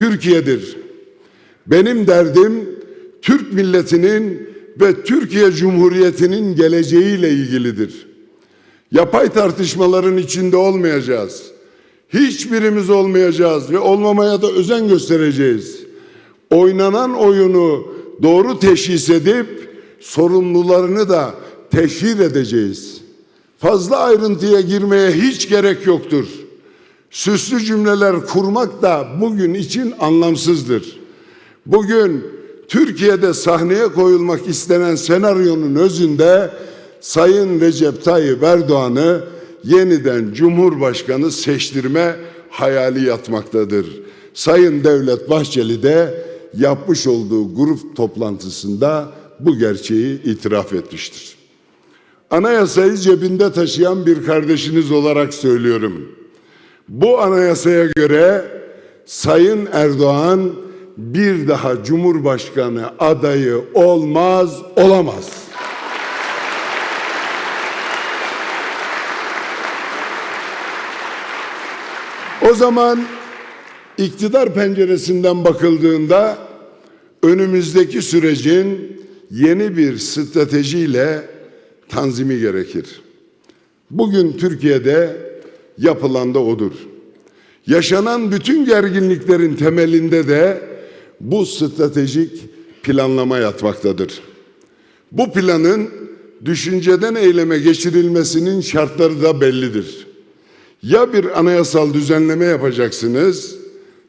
Türkiye'dir. Benim derdim Türk milletinin ve Türkiye Cumhuriyeti'nin geleceğiyle ilgilidir. Yapay tartışmaların içinde olmayacağız. Hiçbirimiz olmayacağız ve olmamaya da özen göstereceğiz. Oynanan oyunu doğru teşhis edip sorumlularını da teşhir edeceğiz. Fazla ayrıntıya girmeye hiç gerek yoktur. Süslü cümleler kurmak da bugün için anlamsızdır. Bugün Türkiye'de sahneye koyulmak istenen senaryonun özünde Sayın Recep Tayyip Erdoğan'ı yeniden Cumhurbaşkanı seçtirme hayali yatmaktadır. Sayın Devlet Bahçeli de yapmış olduğu grup toplantısında bu gerçeği itiraf etmiştir. Anayasayı cebinde taşıyan bir kardeşiniz olarak söylüyorum. Bu anayasaya göre Sayın Erdoğan bir daha Cumhurbaşkanı adayı olmaz, olamaz. O zaman iktidar penceresinden bakıldığında önümüzdeki sürecin yeni bir stratejiyle tanzimi gerekir. Bugün Türkiye'de yapılan da odur. Yaşanan bütün gerginliklerin temelinde de bu stratejik planlama yatmaktadır. Bu planın düşünceden eyleme geçirilmesinin şartları da bellidir. Ya bir anayasal düzenleme yapacaksınız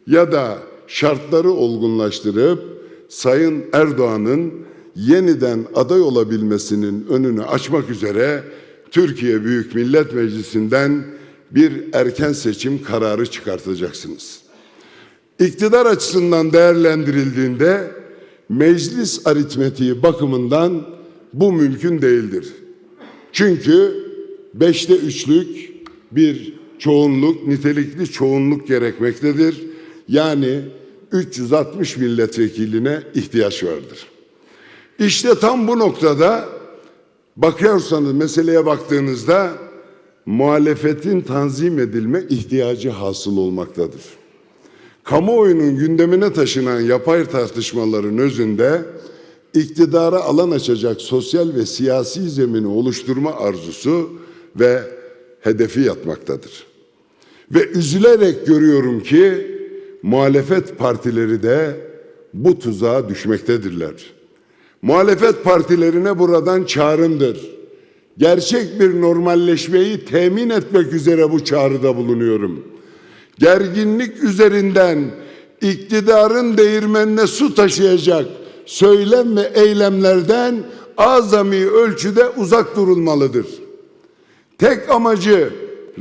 ya da şartları olgunlaştırıp Sayın Erdoğan'ın yeniden aday olabilmesinin önünü açmak üzere Türkiye Büyük Millet Meclisi'nden bir erken seçim kararı çıkartacaksınız. İktidar açısından değerlendirildiğinde meclis aritmetiği bakımından bu mümkün değildir. Çünkü beşte üçlük bir çoğunluk, nitelikli çoğunluk gerekmektedir. Yani 360 milletvekiline ihtiyaç vardır. İşte tam bu noktada bakıyorsanız meseleye baktığınızda muhalefetin tanzim edilme ihtiyacı hasıl olmaktadır. Kamuoyunun gündemine taşınan yapay tartışmaların özünde iktidara alan açacak sosyal ve siyasi zemini oluşturma arzusu ve hedefi yatmaktadır. Ve üzülerek görüyorum ki muhalefet partileri de bu tuzağa düşmektedirler. Muhalefet partilerine buradan çağrımdır. Gerçek bir normalleşmeyi temin etmek üzere bu çağrıda bulunuyorum. Gerginlik üzerinden iktidarın değirmenine su taşıyacak söylem ve eylemlerden azami ölçüde uzak durulmalıdır. Tek amacı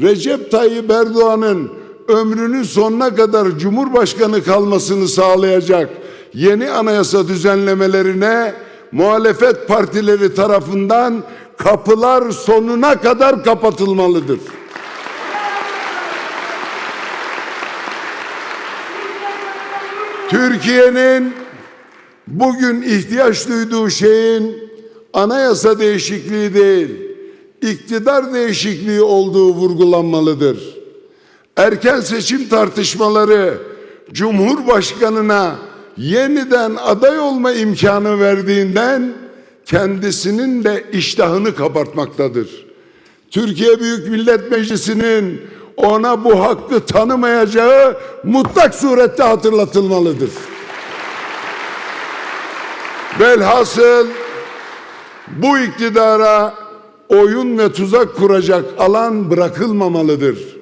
Recep Tayyip Erdoğan'ın ömrünün sonuna kadar Cumhurbaşkanı kalmasını sağlayacak yeni anayasa düzenlemelerine muhalefet partileri tarafından kapılar sonuna kadar kapatılmalıdır. Türkiye'nin bugün ihtiyaç duyduğu şeyin anayasa değişikliği değil, iktidar değişikliği olduğu vurgulanmalıdır. Erken seçim tartışmaları Cumhurbaşkanına yeniden aday olma imkanı verdiğinden kendisinin de iştahını kabartmaktadır. Türkiye Büyük Millet Meclisi'nin ona bu hakkı tanımayacağı mutlak surette hatırlatılmalıdır. Velhasıl bu iktidara oyun ve tuzak kuracak alan bırakılmamalıdır.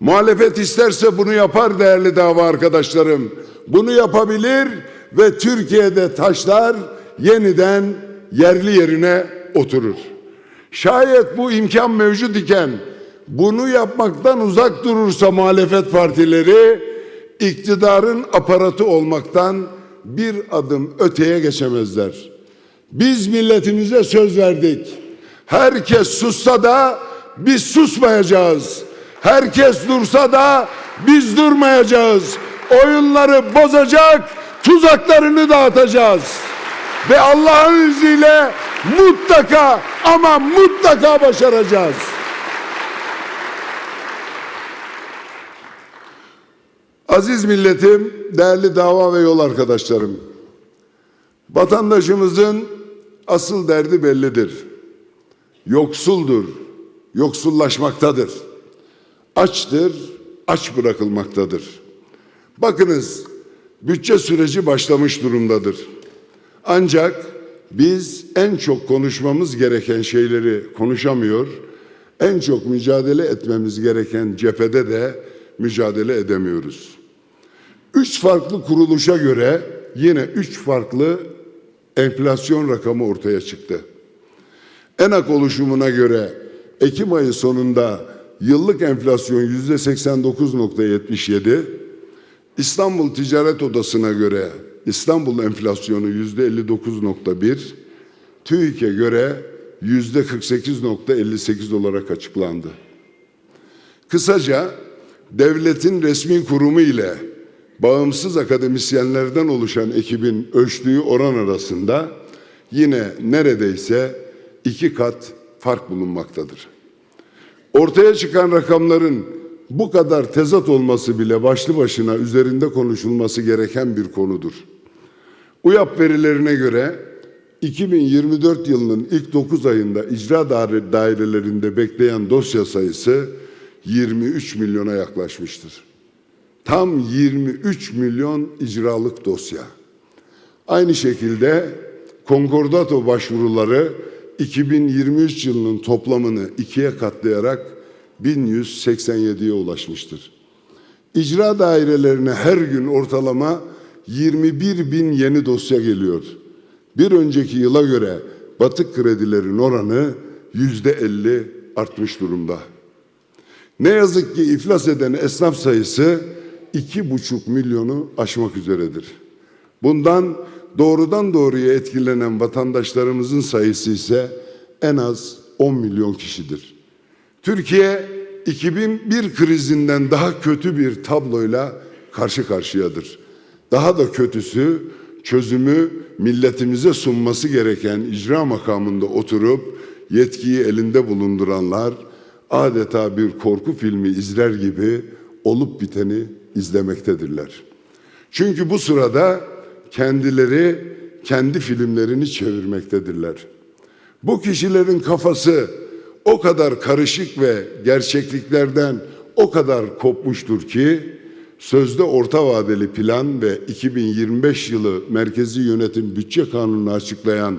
Muhalefet isterse bunu yapar değerli dava arkadaşlarım. Bunu yapabilir ve Türkiye'de taşlar yeniden yerli yerine oturur. Şayet bu imkan mevcut iken bunu yapmaktan uzak durursa muhalefet partileri iktidarın aparatı olmaktan bir adım öteye geçemezler. Biz milletimize söz verdik. Herkes sussa da biz susmayacağız. Herkes dursa da biz durmayacağız. Oyunları bozacak, tuzaklarını dağıtacağız. Ve Allah'ın izniyle mutlaka ama mutlaka başaracağız. Aziz milletim, değerli dava ve yol arkadaşlarım. Vatandaşımızın asıl derdi bellidir. Yoksuldur, yoksullaşmaktadır. Açtır, aç bırakılmaktadır. Bakınız, bütçe süreci başlamış durumdadır. Ancak biz en çok konuşmamız gereken şeyleri konuşamıyor, en çok mücadele etmemiz gereken cephede de mücadele edemiyoruz. Üç farklı kuruluşa göre yine üç farklı enflasyon rakamı ortaya çıktı. ENAK oluşumuna göre Ekim ayı sonunda yıllık enflasyon yüzde 89.77, İstanbul Ticaret Odası'na göre İstanbul enflasyonu yüzde 59.1, TÜİK'e göre yüzde 48.58 olarak açıklandı. Kısaca devletin resmi kurumu ile bağımsız akademisyenlerden oluşan ekibin ölçtüğü oran arasında yine neredeyse iki kat fark bulunmaktadır. Ortaya çıkan rakamların bu kadar tezat olması bile başlı başına üzerinde konuşulması gereken bir konudur. UYAP verilerine göre 2024 yılının ilk 9 ayında icra daire- dairelerinde bekleyen dosya sayısı 23 milyona yaklaşmıştır. Tam 23 milyon icralık dosya. Aynı şekilde konkordato başvuruları 2023 yılının toplamını ikiye katlayarak 1187'ye ulaşmıştır. İcra dairelerine her gün ortalama 21 bin yeni dosya geliyor. Bir önceki yıla göre batık kredilerin oranı yüzde 50 artmış durumda. Ne yazık ki iflas eden esnaf sayısı iki buçuk milyonu aşmak üzeredir. Bundan doğrudan doğruya etkilenen vatandaşlarımızın sayısı ise en az 10 milyon kişidir. Türkiye 2001 krizinden daha kötü bir tabloyla karşı karşıyadır. Daha da kötüsü çözümü milletimize sunması gereken icra makamında oturup yetkiyi elinde bulunduranlar adeta bir korku filmi izler gibi olup biteni izlemektedirler. Çünkü bu sırada kendileri kendi filmlerini çevirmektedirler. Bu kişilerin kafası o kadar karışık ve gerçekliklerden o kadar kopmuştur ki sözde orta vadeli plan ve 2025 yılı Merkezi Yönetim Bütçe Kanunu'nu açıklayan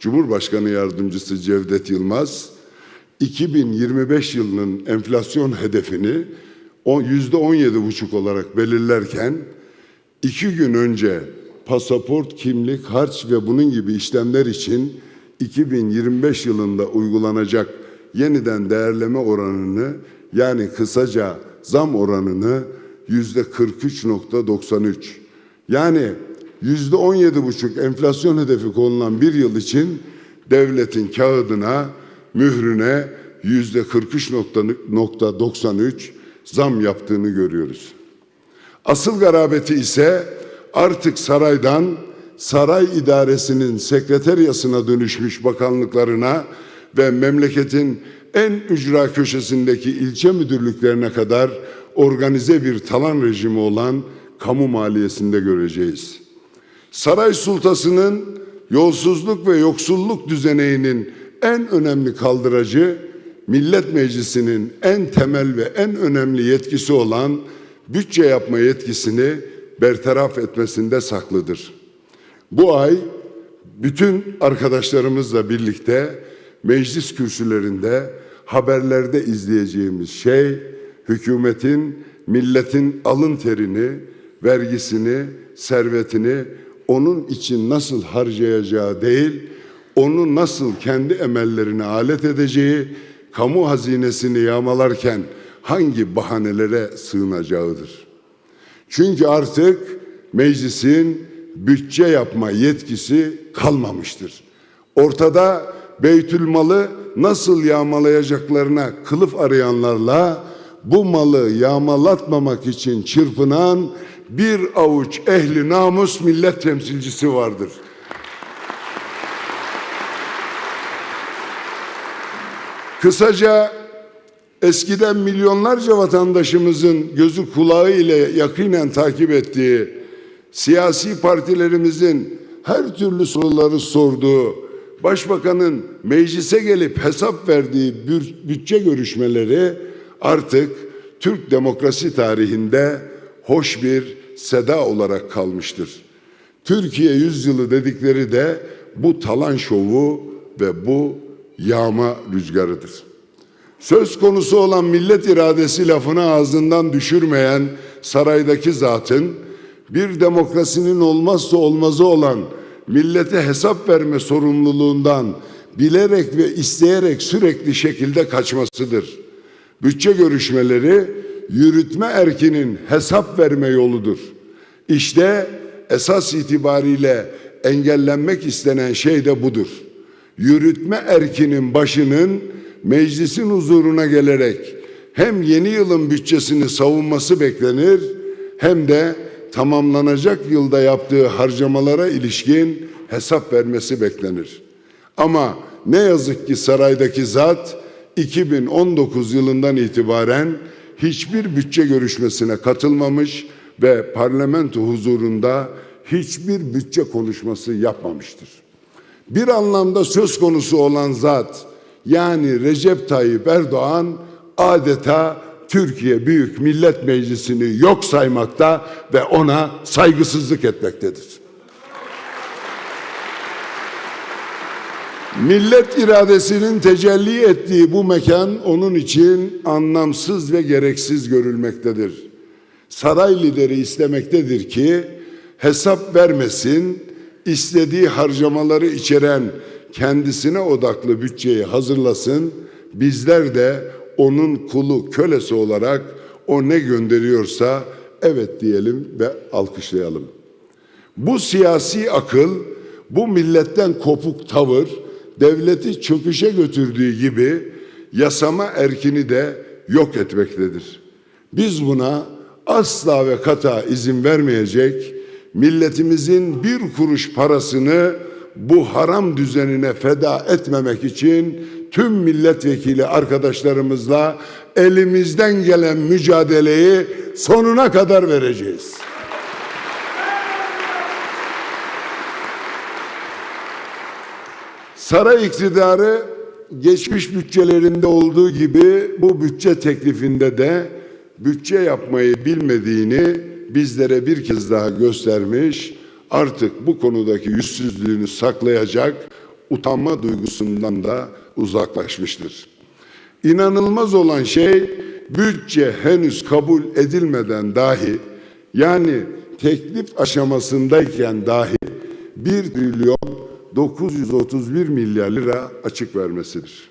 Cumhurbaşkanı Yardımcısı Cevdet Yılmaz 2025 yılının enflasyon hedefini yüzde on yedi buçuk olarak belirlerken iki gün önce pasaport, kimlik, harç ve bunun gibi işlemler için 2025 yılında uygulanacak yeniden değerleme oranını yani kısaca zam oranını yüzde 43.93 yani yüzde on yedi buçuk enflasyon hedefi konulan bir yıl için devletin kağıdına mührüne yüzde 43.93 zam yaptığını görüyoruz. Asıl garabeti ise artık saraydan saray idaresinin sekreteryasına dönüşmüş bakanlıklarına ve memleketin en ücra köşesindeki ilçe müdürlüklerine kadar organize bir talan rejimi olan kamu maliyesinde göreceğiz. Saray sultasının yolsuzluk ve yoksulluk düzeneğinin en önemli kaldıracı Millet Meclisi'nin en temel ve en önemli yetkisi olan bütçe yapma yetkisini bertaraf etmesinde saklıdır. Bu ay bütün arkadaşlarımızla birlikte meclis kürsülerinde haberlerde izleyeceğimiz şey hükümetin milletin alın terini, vergisini, servetini onun için nasıl harcayacağı değil, onu nasıl kendi emellerine alet edeceği, kamu hazinesini yağmalarken hangi bahanelere sığınacağıdır. Çünkü artık meclisin bütçe yapma yetkisi kalmamıştır. Ortada Beytülmalı nasıl yağmalayacaklarına kılıf arayanlarla bu malı yağmalatmamak için çırpınan bir avuç ehli namus millet temsilcisi vardır. Kısaca eskiden milyonlarca vatandaşımızın gözü kulağı ile yakinen takip ettiği siyasi partilerimizin her türlü soruları sorduğu, başbakanın meclise gelip hesap verdiği bütçe görüşmeleri artık Türk demokrasi tarihinde hoş bir seda olarak kalmıştır. Türkiye yüzyılı dedikleri de bu talan şovu ve bu yağma rüzgarıdır. Söz konusu olan millet iradesi lafını ağzından düşürmeyen saraydaki zatın bir demokrasinin olmazsa olmazı olan millete hesap verme sorumluluğundan bilerek ve isteyerek sürekli şekilde kaçmasıdır. Bütçe görüşmeleri yürütme erkinin hesap verme yoludur. İşte esas itibariyle engellenmek istenen şey de budur. Yürütme erkinin başının meclisin huzuruna gelerek hem yeni yılın bütçesini savunması beklenir hem de tamamlanacak yılda yaptığı harcamalara ilişkin hesap vermesi beklenir. Ama ne yazık ki saraydaki zat 2019 yılından itibaren hiçbir bütçe görüşmesine katılmamış ve parlamento huzurunda hiçbir bütçe konuşması yapmamıştır. Bir anlamda söz konusu olan zat yani Recep Tayyip Erdoğan adeta Türkiye Büyük Millet Meclisi'ni yok saymakta ve ona saygısızlık etmektedir. Millet iradesinin tecelli ettiği bu mekan onun için anlamsız ve gereksiz görülmektedir. Saray lideri istemektedir ki hesap vermesin, istediği harcamaları içeren kendisine odaklı bütçeyi hazırlasın. Bizler de onun kulu, kölesi olarak o ne gönderiyorsa evet diyelim ve alkışlayalım. Bu siyasi akıl, bu milletten kopuk tavır devleti çöküşe götürdüğü gibi yasama erkini de yok etmektedir. Biz buna asla ve kata izin vermeyecek, milletimizin bir kuruş parasını bu haram düzenine feda etmemek için tüm milletvekili arkadaşlarımızla elimizden gelen mücadeleyi sonuna kadar vereceğiz. Saray iktidarı geçmiş bütçelerinde olduğu gibi bu bütçe teklifinde de bütçe yapmayı bilmediğini bizlere bir kez daha göstermiş. Artık bu konudaki yüzsüzlüğünü saklayacak utanma duygusundan da uzaklaşmıştır. İnanılmaz olan şey bütçe henüz kabul edilmeden dahi yani teklif aşamasındayken dahi 1 trilyon 931 milyar lira açık vermesidir.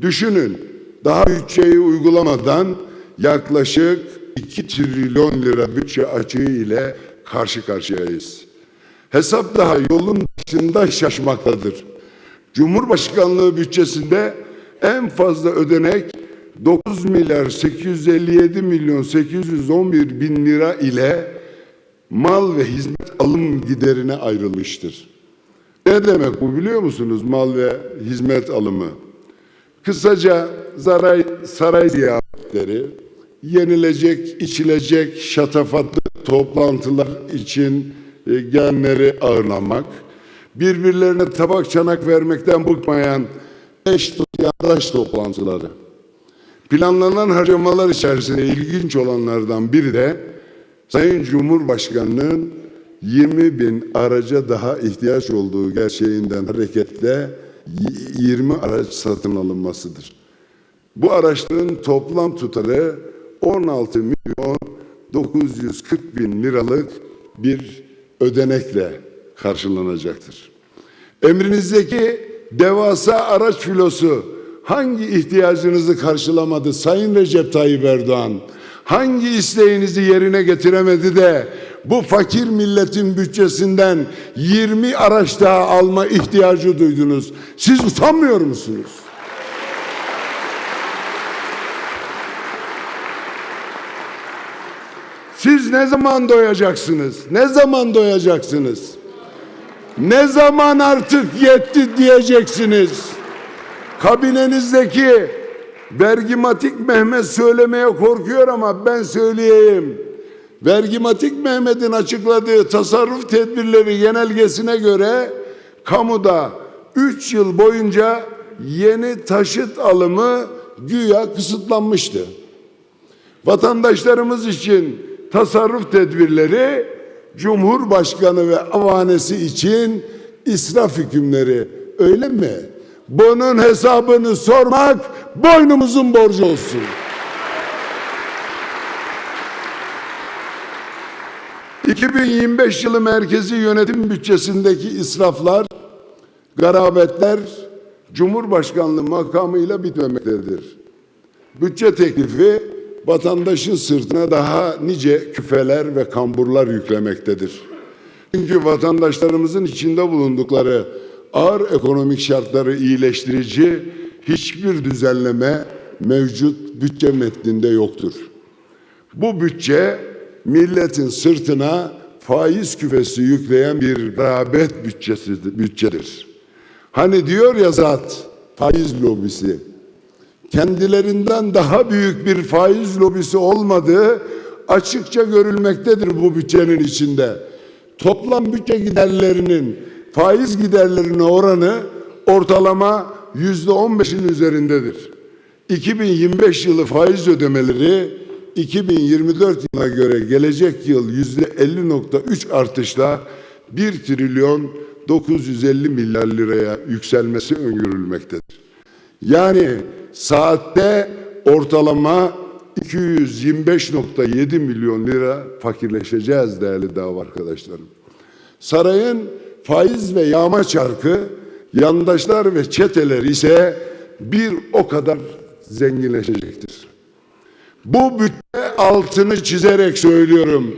Düşünün daha bütçeyi uygulamadan yaklaşık 2 trilyon lira bütçe açığı ile karşı karşıyayız. Hesap daha yolun başında şaşmaktadır. Cumhurbaşkanlığı bütçesinde en fazla ödenek 9 milyar 857 milyon 811 bin lira ile mal ve hizmet alım giderine ayrılmıştır. Ne demek bu biliyor musunuz mal ve hizmet alımı? Kısaca saray, saray ziyaretleri, yenilecek, içilecek şatafatlı toplantılar için e, gelenleri ağırlamak, birbirlerine tabak çanak vermekten bıkmayan eş yandaş toplantıları. Planlanan harcamalar içerisinde ilginç olanlardan biri de Sayın Cumhurbaşkanı'nın 20 bin araca daha ihtiyaç olduğu gerçeğinden hareketle 20 araç satın alınmasıdır. Bu araçların toplam tutarı 16 milyon 940 bin liralık bir ödenekle karşılanacaktır. Emrinizdeki devasa araç filosu hangi ihtiyacınızı karşılamadı Sayın Recep Tayyip Erdoğan? Hangi isteğinizi yerine getiremedi de bu fakir milletin bütçesinden 20 araç daha alma ihtiyacı duydunuz? Siz utanmıyor musunuz? Siz ne zaman doyacaksınız? Ne zaman doyacaksınız? Ne zaman artık yetti diyeceksiniz? Kabinenizdeki Vergimatik Mehmet söylemeye korkuyor ama ben söyleyeyim. Vergimatik Mehmet'in açıkladığı tasarruf tedbirleri genelgesine göre kamuda 3 yıl boyunca yeni taşıt alımı güya kısıtlanmıştı. Vatandaşlarımız için tasarruf tedbirleri Cumhurbaşkanı ve avanesi için israf hükümleri öyle mi? Bunun hesabını sormak boynumuzun borcu olsun. ...2025 yılı merkezi yönetim bütçesindeki israflar, garabetler... ...Cumhurbaşkanlığı makamıyla bitmemektedir. Bütçe teklifi vatandaşın sırtına daha nice küfeler ve kamburlar yüklemektedir. Çünkü vatandaşlarımızın içinde bulundukları ağır ekonomik şartları iyileştirici hiçbir düzenleme mevcut bütçe metninde yoktur. Bu bütçe milletin sırtına faiz küfesi yükleyen bir rağbet bütçesi, bütçedir. Hani diyor ya zat faiz lobisi kendilerinden daha büyük bir faiz lobisi olmadığı açıkça görülmektedir bu bütçenin içinde. Toplam bütçe giderlerinin faiz giderlerine oranı ortalama yüzde on beşin üzerindedir. 2025 yılı faiz ödemeleri 2024 yılına göre gelecek yıl yüzde 50.3 artışla 1 trilyon 950 milyar liraya yükselmesi öngörülmektedir. Yani saatte ortalama 225.7 milyon lira fakirleşeceğiz değerli dava arkadaşlarım. Sarayın faiz ve yağma çarkı, yandaşlar ve çeteler ise bir o kadar zenginleşecektir. Bu bütçe altını çizerek söylüyorum.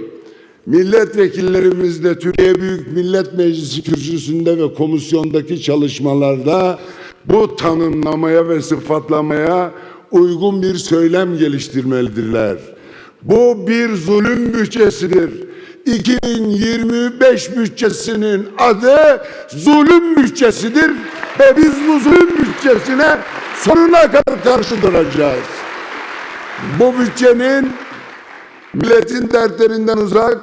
Milletvekillerimiz de Türkiye Büyük Millet Meclisi kürsüsünde ve komisyondaki çalışmalarda bu tanımlamaya ve sıfatlamaya uygun bir söylem geliştirmelidirler. Bu bir zulüm bütçesidir. 2025 bütçesinin adı zulüm bütçesidir ve biz bu zulüm bütçesine sonuna kadar karşı duracağız. Bu bütçenin milletin dertlerinden uzak,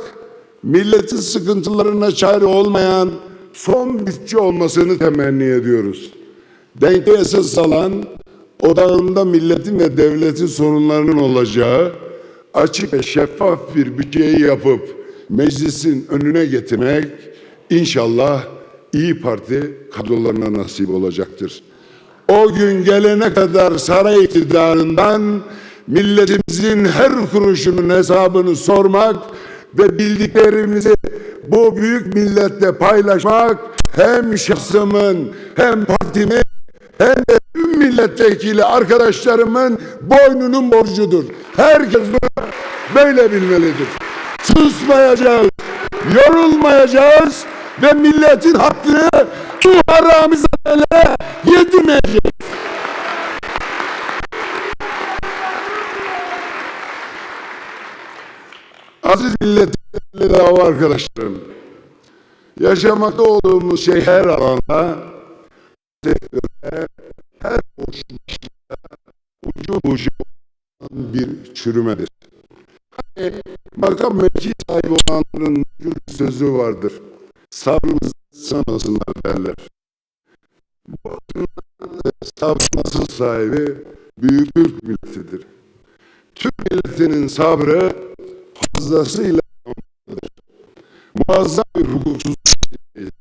milletin sıkıntılarına çare olmayan son bütçe olmasını temenni ediyoruz. Denke esas alan, odağında milletin ve devletin sorunlarının olacağı, açık ve şeffaf bir bütçeyi yapıp meclisin önüne getirmek inşallah İyi Parti kadrolarına nasip olacaktır. O gün gelene kadar saray iktidarından milletimizin her kuruşunun hesabını sormak ve bildiklerimizi bu büyük milletle paylaşmak hem şahsımın hem partimin hem de tüm milletvekili arkadaşlarımın boynunun borcudur. Herkes bunu böyle bilmelidir. Susmayacağız, yorulmayacağız ve milletin hakkını bu haramizadelere Aziz milletvekili dava arkadaşlarım, yaşamakta olduğumuz şey her alanda, sektörde, her boşlukta ucu bucu bir çürümedir. Hani makam mevki sahibi olanların bir sözü vardır. Sabrımız sanasınlar derler. Bu bakımdan sabrın asıl sahibi büyük Türk milletidir. Türk milletinin sabrı fazlasıyla. Muazzam bir hukuksuzluk içindeyiz.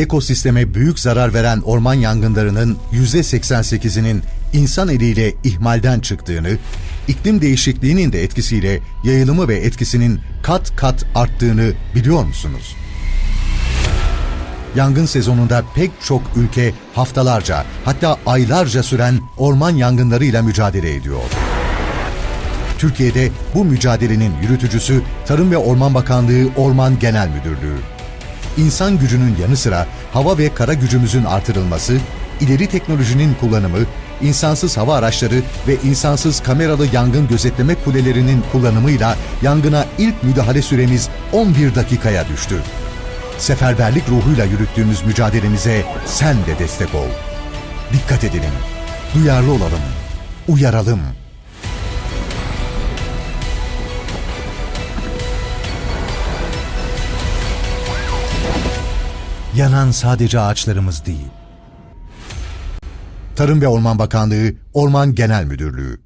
Ekosisteme büyük zarar veren orman yangınlarının %88'inin insan eliyle ihmalden çıktığını, iklim değişikliğinin de etkisiyle yayılımı ve etkisinin kat kat arttığını biliyor musunuz? Yangın sezonunda pek çok ülke haftalarca hatta aylarca süren orman yangınlarıyla mücadele ediyor. Türkiye'de bu mücadelenin yürütücüsü Tarım ve Orman Bakanlığı Orman Genel Müdürlüğü. İnsan gücünün yanı sıra hava ve kara gücümüzün artırılması, ileri teknolojinin kullanımı, insansız hava araçları ve insansız kameralı yangın gözetleme kulelerinin kullanımıyla yangına ilk müdahale süremiz 11 dakikaya düştü. Seferberlik ruhuyla yürüttüğümüz mücadelemize sen de destek ol. Dikkat edelim, duyarlı olalım, uyaralım. Yanan sadece ağaçlarımız değil. Tarım ve Orman Bakanlığı, Orman Genel Müdürlüğü